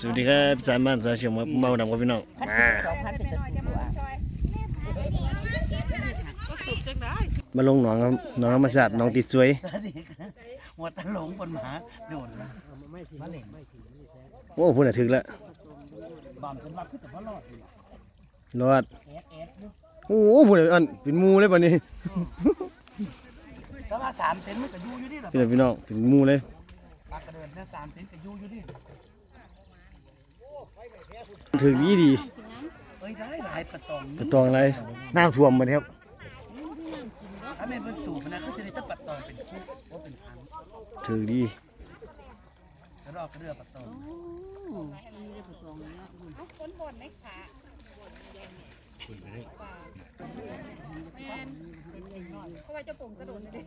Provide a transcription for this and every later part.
สวัสดีครับจานบ้านสาวเชียงครับเมาดำกับพี่น้องพันมาสองพันเป็นตะสูบัวมาลงหนองครับหนองธรรมชาติหนองติดสวยหัวตะหลงบนหมาโดนนะมาเล่งโอ้พูดน่ะถึกแล้วบอมฉันว่าคือแต่ว่ารอดอยู่รอดโอ้โหพูดน่ะอันเป็นหมูเลยป่ะนี้ถ้าว่าสามเซนมันก็อยู่อยู่ดิหรอพี่น้องพี่น้องเป็นหมูเลยปากกระเดินนะสามเซนก็อยู่อยู่ดิ ถึกดีดีเอ้ยได้หลายประตองกระตองอะไรน้ำท่วมมาครับถ้าแม่เป็นสูบนะก็จะได้ตั้งประตองเป็นคุกว่าเป็นพันถึกดีแล้วรอกกระเดือประตองคนบนไหมคะแมนเพราะว่าเจ้าปุ่มกระโดดเลย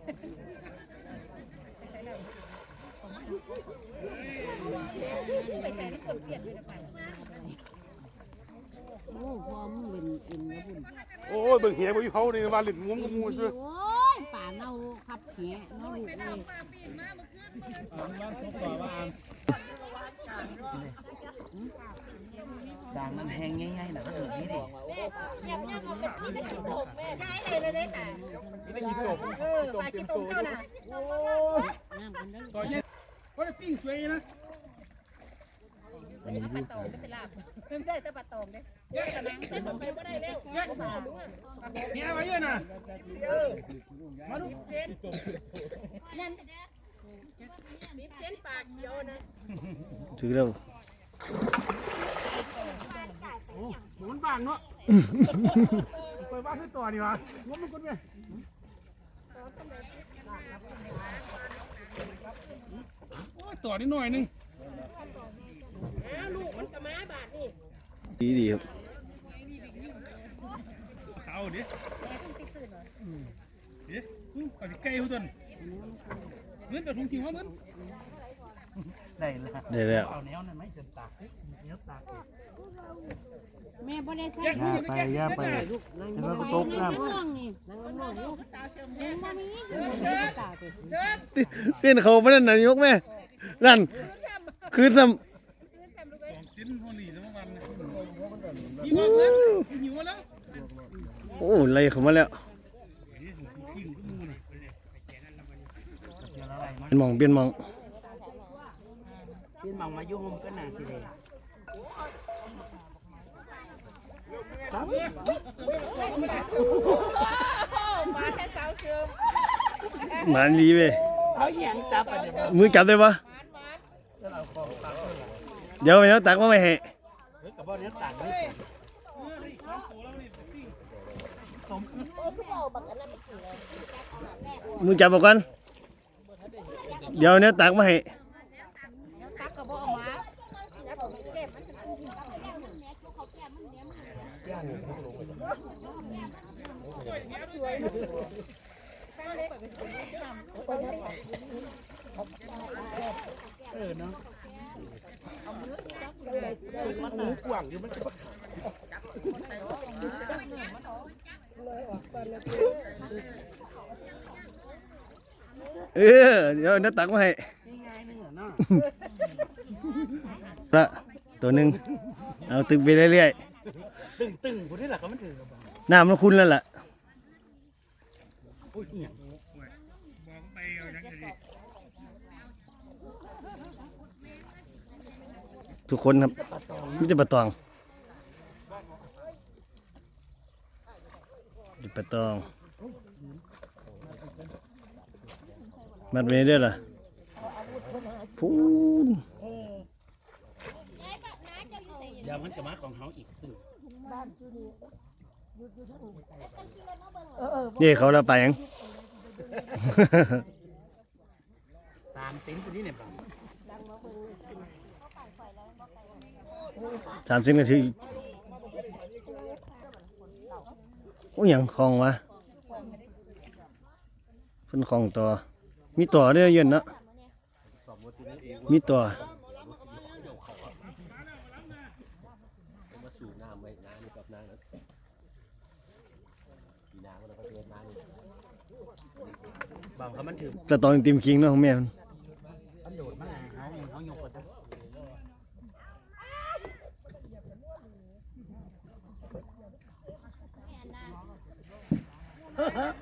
ไปใส่ในคนเปลี่ยนเลยนะไป โอ้พอมึงเป็นเอ็นนะบุญโอ้ยเบิ่งเหี้ยบ่อยู่เขานี่ว่าเล่นงวงกับหมูซื่อโอ้ยป่าเน่าขับแหะเน่าลูกเลยด่างมันแห้งง่ายๆนะก็เดือดนี่ดิยังยังเอาเป็นที่เป็นขี้ตกแม่ย้ายเลยเลยได้ค่ะไม่กินตบเออปลาขี้ตกเจ้าน่ะน้ำกันได้ต่อยเนี่ยว่าได้ปิ้งสวยนะ ปลาตองไม่เป็นลาบได้แต่ปลาตองเด้กระนังเส้นไปไม่ได้แล้วเนี่ยไว้เยอะนะมาดูเส้นนั่นนิดเส้นปากเขียวนะถึกแล้วหมุนบางเนาะไปว่าคือต่อดีวะงวมันก่อนเว้ยโอ้ยต่อนิดหน่อยนึง อ้าวลูกมันกระม้าบาทนี่ดีดีครับสาวดิเอ๊ะไปไกลหุ่นเงินไปทุ่งทิ้งว่าเงินได้ละได้แล้วเอาแนวนั้นไหมจนตากเนี้ยตากแม่บ่ได้ใส่แยกมือไปแยกไปนั่งนั่งนั่งนี่นั่งนั่งลูกยังบ่มีเงินตาไปเต้นเขาไม่ได้นายกแม่นั่นคือซ้สิ้นหัวหนีแล้ววันนี่ว่าเงินหิวแล้วำ โอ้ไล่เขามาแล้วเสียอะไรมั้งเป็นหมองเป็นหมองเป็นหมังมายุ่งก็น่าสิเลยมาแค่สาวเชิมหมานดีเว้ยเอาหยังจับไปเดี๋ยวมือจับได้ปะจะ เอาของตากเลยเดี๋ยวไปเอาตักมาไม่ให้เฮ้ยกับบ่เนี้ยตากไม่แข็งจับเอาก่อนเดี๋ยวเนี้ยตักมาให้ตักกระบอกมายัดเก็บมันเออเนาะ มันหมูกว่างอยู่มันจะเออเดี๋ยวเนี้ยตักมาให้ง่ายๆนึงเหรอเนาะละตัวหนึ่งเอาตึกไปเรื่อยตึงตึงคนนี้แหละเขามันถือกับๆน้ำมันคุณแล้วล่ะ โอ้ยเนี่ย บอกไปเอาอย่างนี้ ทุกคนครับไมแต่จะปลาตองนี่ปลาตอง มัดไว้เด้อล่ะพูนเดี๋ยวมันจะมาของเขาอีกตึงนี่เขาละไปยัง ตามติ้นคนนี้เนี่ยบ้าง สามสิบนาทีโอ้ยหยังคลองวะเพิ่นคลองต่อ มีต่อเด้อเย็นเนาะมีต่อ嗯บางเขามันถือแต่ตอนติมคิงเนาะของแม่มันมันโดดมาเขาเขาโยกกัน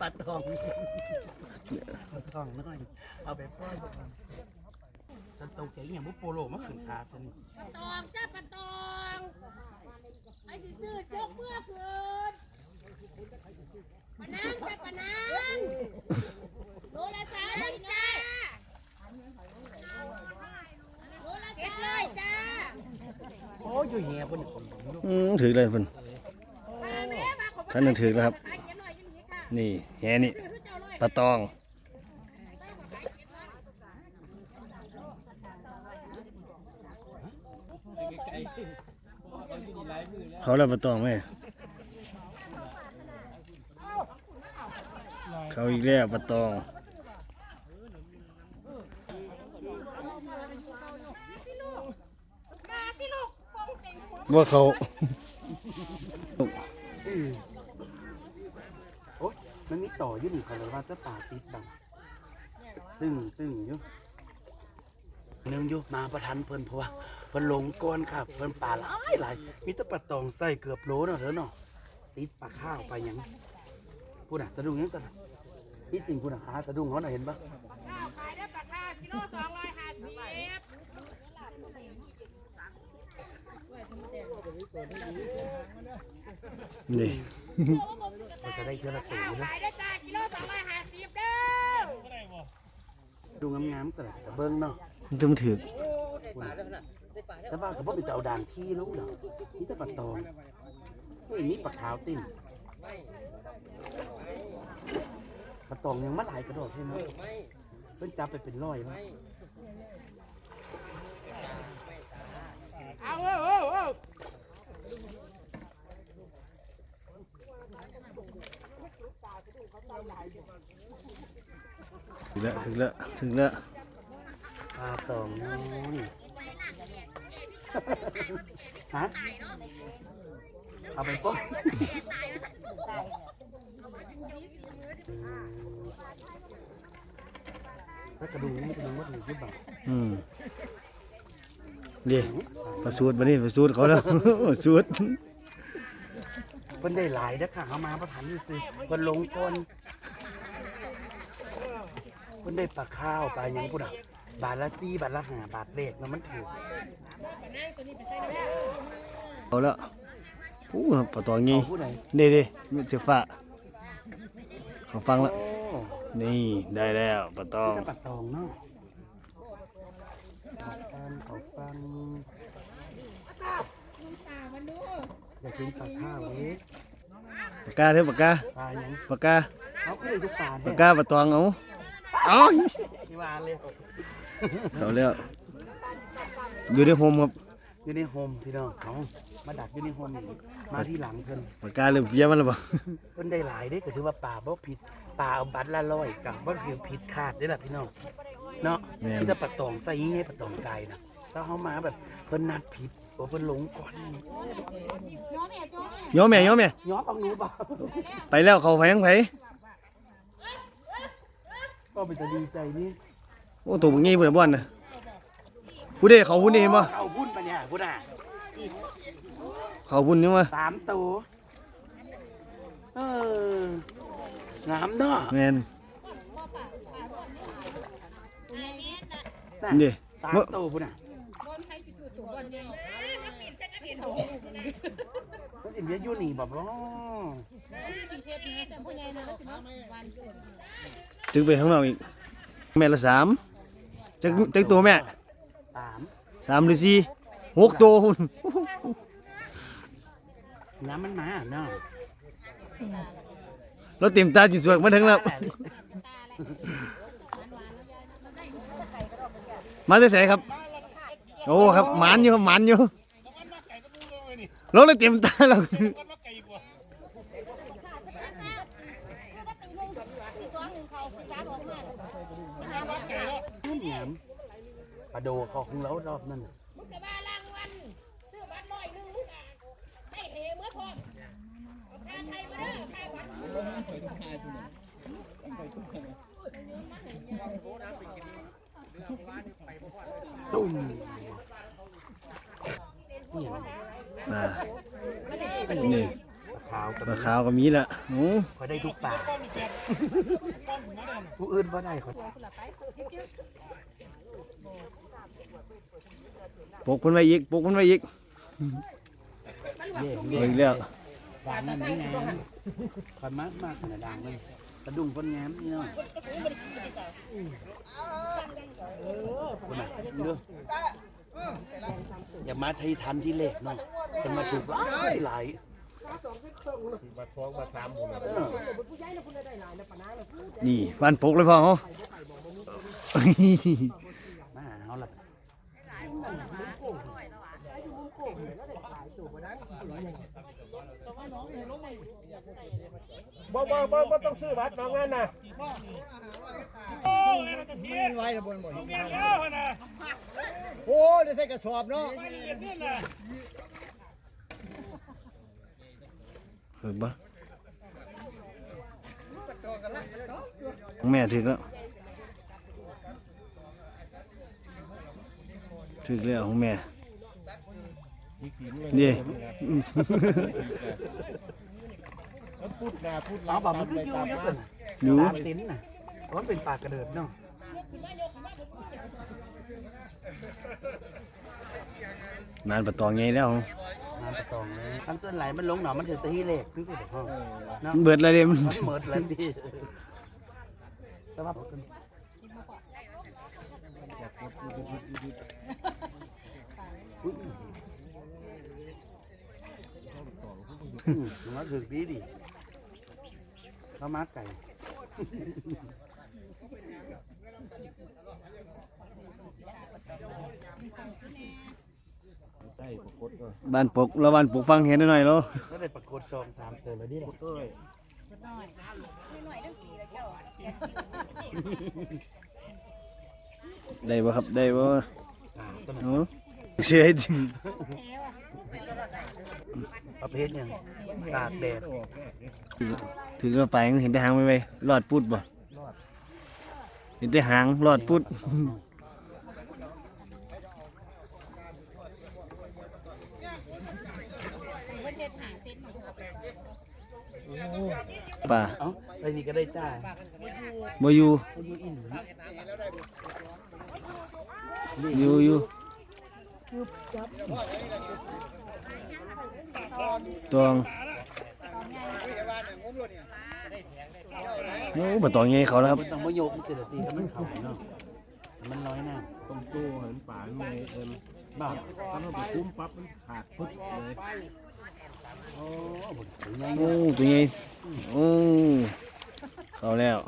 ลาตองปลาตองน้อยเอาไปปล่อยบ่ก่อนฉันตกใจอหย่างบุโปโลมาขึ้นขาฉันปะตองจ้าปะตองไอ้ที่ซื้อจกเมื่อคืนปะนางจ้าปะนางโลละสามจ้าโลละสามเลยจ้าโอ้ยอยู่เหี้ยคนนี้ผมลูกอืมถือเลยเพิ่นมาแม่มาขอท่านนั้นถือแล้วครับขายเขีย นหน่อยอยังนี้ค่ะนี่แหนี่ซื้อให้เจ้าเลยปลาตองเขาแล้วปลาตองไหมเขาอีกแล้วปลาตองมาสิลูกปองเต็งหัวว่าเขา โอ้ยมันมีต่ อยู่นี่เขาเลยว่าจะป่าติดบังตึ้งตึ้งอยู่หนึ่งอยู่มาประทันเพิ่นเพราะว่าเพิ่นหลงก้อนครับเพิ่นป่าหลายหลายมีต่ปลาตองใส่เกือบโลเนาะเด้อเนาะติดปลาข้าวไปหยังพูดน่ะสะดุ้งยังสะดุ้งที่จริงพูดน่ะหาสะดุ้งเขาน่ะเห็นปะข้าวขายได้ปลาข้าวกิโลสองร้อยห้าสิบนี่ จะได้เชื้อละตัวข้าวนะขายได้จ้ากิโลสองร้อยห้าสิบเด้อดูงามๆแต่แต่เบิ้งเนาะมันจะมาถือแต่ว่าก็บ่เป็นแต่เอาด่างที่รู้หรอกนี่แต่ปลาตองเฮ้ยนี่ปลาขาวติ้มปลาตองยังมาหลายกระโดดใช่ไหมเพิ่นจับไปเป็นร้อยแล้วเอาเอ้าเอ้าเอ้า ถึงแล้วถึงแล้วถึงแล้วปลาตองน้อยฮะเอาไปปุ๊บแล้วกระดูกนี่กระดูกว่าถูกหรือเปล่าอืมเดี๋ยวมาสูตรมานี่มาสูตรเขาแล้วสูตรเพิ่นได้หลายนะค่ะเอามาประทันนี่สิเพิ่นลงก้น เพิ่นได้ปลาข้าวปลาหยังพุ่นอะบาทละสี่บาทละห้าบาทเลขนะมันถูกเอาแล้วโอ้ปลาตองงี้เอาผู้ใดเด้เด้มีเสือฟ้าเขาฟังแล้วโอ้นี่ได้แล้วปลาตอง นี่ก็ปลาตองเนาะเอาฟังเอาฟังอยากกินปลาข้าวเว้ยปากกาเด้อปากกา ปลาหยังปากกา เอาขึ้นเลยทุกปลาปาเนี่กยกาปลาตองเอา เอาที่วางเลยเอาแล้วอยู่ในโฮมครับอยู่ในโฮมพี่น้องเขามาดักอยู่ในโฮมนี่มาที่หลังเพิ่นปากกาเริ่มเฟี้ยมันแล้วบ่เพิ่นได้หลายเด้ก็ถือว่าป่าบ่ผิดป่าเอาบัตรละร้อยกับบ่คือผิดคาดเด้อล่ะพี่น้องเนาะแม่นที่ถ้าปะตองใส่ให้ปะตองไก่นะถ้าเฮามาแบบเพิ่นนัดผิดโอ้เพิ่นหลงก่อนโยมแม่โยมแม่ย้อนเอาหนูบ่ไปแล้วเขาไปยังไผ ก็เป็นจะดีใจนี่โอ้ตัวบ่งี้พุ่นน่ะบ่อนน่ะผู้ใดเขาพุ่นนี่เห็นบ่เอาหุ้นปะเนี่ยพุ่นน่ะเขาพุ่นนี่มาสามตัวเอองามเนาะแม่นน่ะนี่สามบ่ตัวพุ่นน่ะบนใครจะจุดตัวบนเนี่ยมาปิดจะกระเด็นมันสิมีอยู่นี่บ่บ่ผีเทศนะแต่ผู้ใหญ่นะแล้วจะมาวันตึกไปข้างนอกอีก แม่ละสามจักจักตัวแม่สามสามหรือสี่หกตัวพุ่นน้ำมันมาเนาะเราเต็มตาจิสวกมาถึงแล้ว มาได้ใส่ครับ โอ้ครับหมันอยู่ครับหมันอยู่เราเลยเต็มตาแล้ว เหนียม ปลาโดเขาของเรารอบนั้นน่ะมึงจะมารางวัลซื้อบัตรร้อยหนึ่งมึงอะได้เฮเมื่อพร้อมเอาค่าไทยมาเด้อค่าบัตรตุ้มนี่อ่านี่ปลาขาวกับปลาขาวก็มีละโอ้คอยได้ทุกป่าผู้อื่นบ่ได้คอยป กเพิ่นไว้อีกปกเพิ่นไว้อีกเย่เอาอีกแล้วด่างนั่นนี่ไงคอยมากมากขนาดด่างเลยกระดุงคนงามนี่เนาะคนน่ะเด้ออย่ามาไทยทันที่เลขเนาะเป็นมาถูกหลายหลายนี่บ้านปกเลยพ่อเฮามาหาเอาละ บ่บ่บ่บ่ต้องซื้อบัตรน้องงั้นนะโอ้ยมันจะเสียไว้บนหมดเมียนแล้วนะโอ้ยได้ใส่กระสอบเนาะเมียนนี่นะเห็นปะแม่ถึกแล้ว ถึกแล้วของแม่นี่พูดนาพูดเอาแบบมันคืออยู่ยังสิอยู่ตามติ้นน่ะเพราะมันเป็นปากกระเดิดเนาะนานประตองไงแล้วงานประตองเลยอันส่วนไหลมันลงหนอมันถึงตะฮีเหล็กถึงสิเด็กห้องเนาะเบิดอะไรเด้มันมันเหมิดเลยดีแต่ว่าอุ๊ยอื มมันถึกดีดิข้าวมาไก่บ้านปกแล้วบ้านปกฟังเห็นหน่อยๆแล้วก็ได้ประกวดซองสามตัวแล้วนี่แหละได้บ่ครับ ได้บ่อ่าตัวนั้นโอ้เสียจริง ประเภทหยังตากแดดถึงก็ไปเห็นแต่หางไปไปรอดปุดบ่เห็นแต่หางรอดปุดป่าเอ้าไปนี่ก็ได้จ้าบ่อยู่เขาอยู่อินอยู่อยู่ ตองโอ้บ่ตองไงเขาแล้วครับต้องมาโยกมันเสร็จแล้วตีแล้วมันเข่าเนาะมันร้อยหน้าต้มโต้เห็นป่าไงเอินบ้าถ้าเราไปคุ้มปั๊บมันขาดปึ๊บเลยโอ้ใหญ่โอ้ตัวใหญ่โอ้เขาแล้ว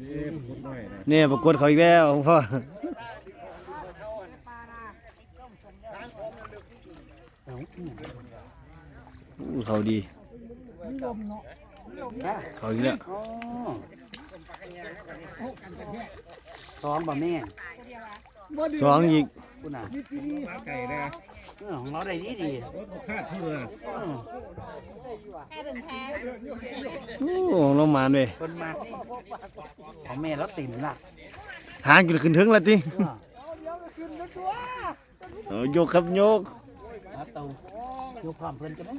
นี่พูดหน่อยนะเนี่ยปรากฏเขาอีกแล้วพ่อเอาอืม เขาดีอะเขาอีกแล้วอ๋อซ้อมบ่แม่สองอีกคุณน่ะไก่นะเออของเราได้ดีดีรถคาดเพื่อเออโอ้เรามานเลยคนมาของแม่แล้วติ่มล่ะหางกินขึ้นถึงแล้วติเออเอาโยกครับโยก มาเตาดูความเพลินกันไหม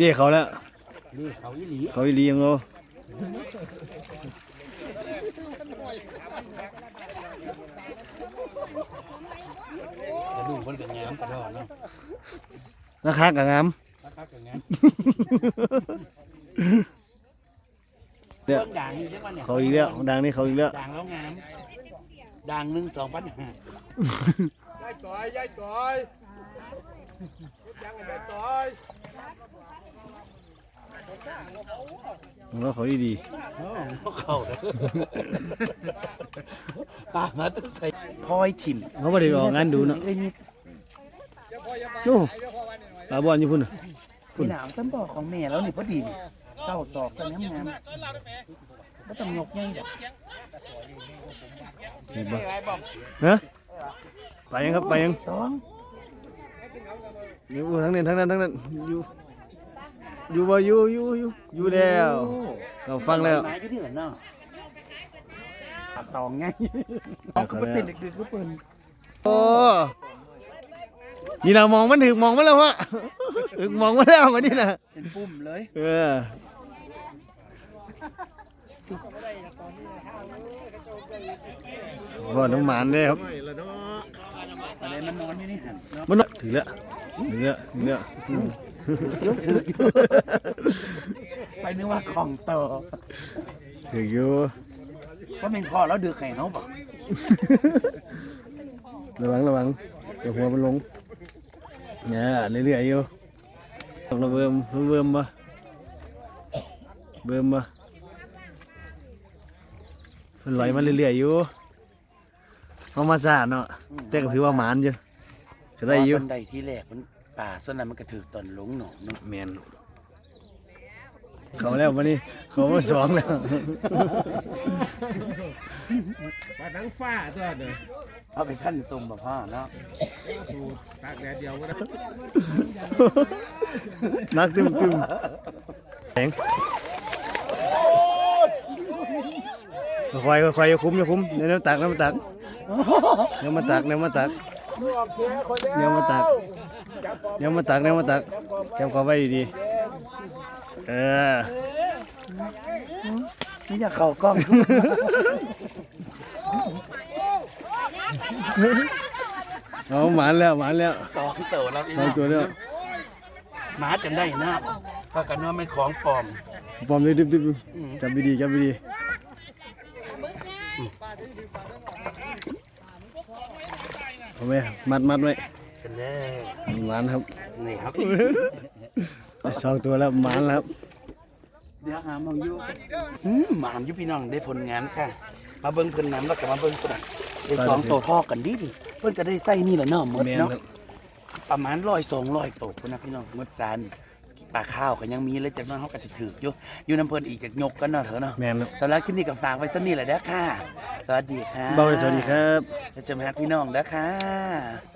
นี่เขาแล้วนี่เขาอีหลีเขาอีหลียังโงกระดูกมันกับงามกระดอนเนาะราคาก็งามราคากับงาม เดี๋ยวเรื่องด่างนี่ใช่ไหมเนี่ยเขาอีกแล้วดังนี่เขาอีกแล้ว ด่างแล้วงามด่างหนึ่งสองพันห้ายายต่อยยายต่อยยังไงต่อยแล้วเขาอีดีโอ้เข้าเลยปากมาต้องใส่พลอยถิ่นเขาไม่ได้ออกงานดูเนาะเอ้ยนี่โอ้ปลาบอลอยู่พุ่นน่ะ พี่หนามฉันบอกของแม่แล้วนี่พอดีนี่ เก้าศอกกันงามงามก็ต้องยกใหญ่แบบเห็นบ่ฮะไปยังครับไปยังต้องเดี๋ยวทั้งนั้นทั้งนั้นทั้งนั้นอยู่อยู่บ่อยู่อยู่อยู่อยู่แล้วเราฟังแล้วไม้ก็ที่เหรอเนาะสองไงเอาก็ไปติดดึกๆก็เปิดโอ้นี่เรามองมันถึงมองมันแล้ววะถึงมองมันแล้ววันนี้นะเป็นปุ่มเลย เออ ว่าน้ำหมันเลยครับน้อยละเนาะอะไรมันนอนอยู่นี่หันเนาะมันน่ะถือแล้วถือแล้วถือแล้วอืมไปนึกว่าของต่อถืออยู่ก็เป็นพ่อแล้วดือไข่เขาบอกระวังระวังเดี๋ยวหัวมันลงเนี่ยเรื่อยๆอยู่ต้องระเบิมระเบิมปะเบิ่มปะ เพิ่นลอยมาเรื่อยๆอยู่เขามาสาดเนาะแต่ก็ถือว่าหมานอยู่ก็ได้อยู่บันไดที่แรกมันป่าส่วนนั้นมันกระถือตอนหลงหนองเนาะแมนเขาแล้ววันนี้เขามาสองแล้วปลาหนังฟ้าตัวเด้อเอาไปขั้นซุ่มแบบพ่อเนาะสูตากแดดเดียวก็ได้นักตึมตึมแข็ง ค่อยๆค่อยๆอย่าคุ้มอย่าคุ้มเดี๋ยวน้ำตักน้ำตักเดี๋ยวมาตักเดี๋ยวมาตักเดี๋ยวมาตักเดี๋ยวมาตักเดี๋ยวมาตักแกมขอไว้ดีๆเออนี่อยากเข้ากล้องเอาหมานแล้วหมานแล้วสองเต่าแล้วพี่สอน้งองตัวแล้วหมาจนได้นะเพราะกันว่าเป็นของปลอมปอมเลยดิบอืมๆจับดีๆจับดีๆ เอาไว้มัดมัดไว้เป็นเลยหมานครับนี่ครับสองตัวแล้วหมานแล้วครับเดี๋ยวหามองอยู่อืมหมามอยู่พี่น้องได้ผลงานค่ะ มาเบิ่งเพิ่นน้ำแล้วก็มาเบิ่งกระดาษได้สองโตทอกันดีดิเพิ่นก็ได้ใส่นี่แหละเนาะหมดแม่นเนาะครับประมาณร้อยสองร้อยโตคนนะพี่น้องหมดซาน ปลาข้าวก็ยังมีเลยจากนั้นเขาก็จะถืออยู่อยู่น้ำเพิ่นอีกจากยกกันเนาะเถอะเนาะแม่นครับ สำหรับคลิปนี้ก็ฝากไว้สักนี่แหละเด้อค่ะ สวัสดีค่ะเบาเลยสวัสดีครับ และจะมาหาพี่น้องเด้อค่ะ